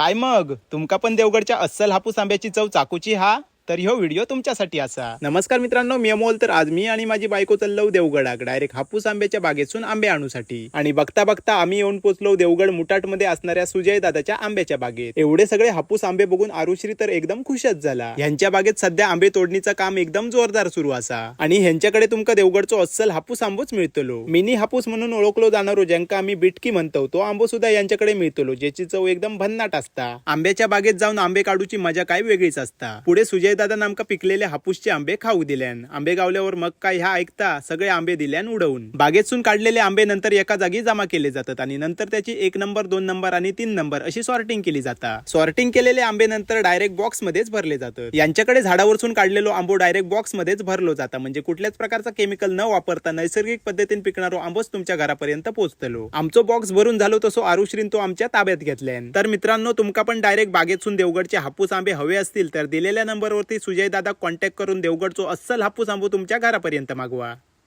काय मग? तुमका पण देवगडच्या अस्सल हापूस आंब्याची चव चाकूची हा? तर ह्यो व्हिडिओ तुमच्यासाठी असा. नमस्कार मित्रांनो मी अमोल तर आज मी आणि माझी बायको चाललो देवगडाक डायरेक्ट हापूस आंब्याच्या बागेतून आंबे आणूसाठी. आणि बघता बघता आम्ही येऊन पोचलो देवगड मुटाटमध्ये असणाऱ्या सुजय दादाच्या आंब्याच्या बागेत. एवढे सगळे हापूस आंबे बघून आरुश्री तर एकदम खुशच झाला. ह्यांच्या बागेत सध्या आंबे तोडणीचं काम एकदम जोरदार सुरू असा. आणि ह्यांच्याकडे तुमका देवगडचो अस्सल हापूस आंबोच मिळतलो. मिनी हापूस म्हणून ओळखलो जाणारो ज्यांका आम्ही बिटकी म्हणतो तो आंबो सुद्धा यांच्याकडे मिळतलो ज्याची चव एकदम भन्नाट असता. आंब्याच्या बागेत जाऊन आंबे काढूची मजा काय वेगळीच असता. पुढे सुजय दादा आमका पिकलेले हापूसचे आंबे खाऊ दिल्यान. आंबे गावल्यावर मग काय ह्या ऐकता सगळे आंबे दिल्यान उडवून. बागेतून काढलेले आंबे नंतर एका जागी जमा केले जातात आणि नंतर त्याची एक नंबर दोन नंबर आणि तीन नंबर अशी सॉर्टिंग केली जाता. सॉर्टिंग केलेले आंबे नंतर डायरेक्ट बॉक्स मध्येच भरले जातात. यांच्याकडे झाडावरसून काढलेलो आंबो डायरेक्ट बॉक्स मध्येच भरलो जाता. म्हणजे कुठल्याच प्रकारचा केमिकल न वापरता नैसर्गिक पद्धतीने पिकणारो आंबोच तुमच्या घरापर्यंत पोहोचतलो. आमचो बॉक्स भरून झालो तसो आरुश्रीन तो आमच्या ताब्यात घेतल्यान. तर मित्रांनो तुमका पण डायरेक्ट बागेतून देवगडचे हापूस आंबे हवे असतील तर दिलेल्या नंबरवर ते सुजयदादा कॉन्टॅक्ट करून देवगडचो अस्सल हापूस आंबो तुमच्या घरापर्यंत मागवा.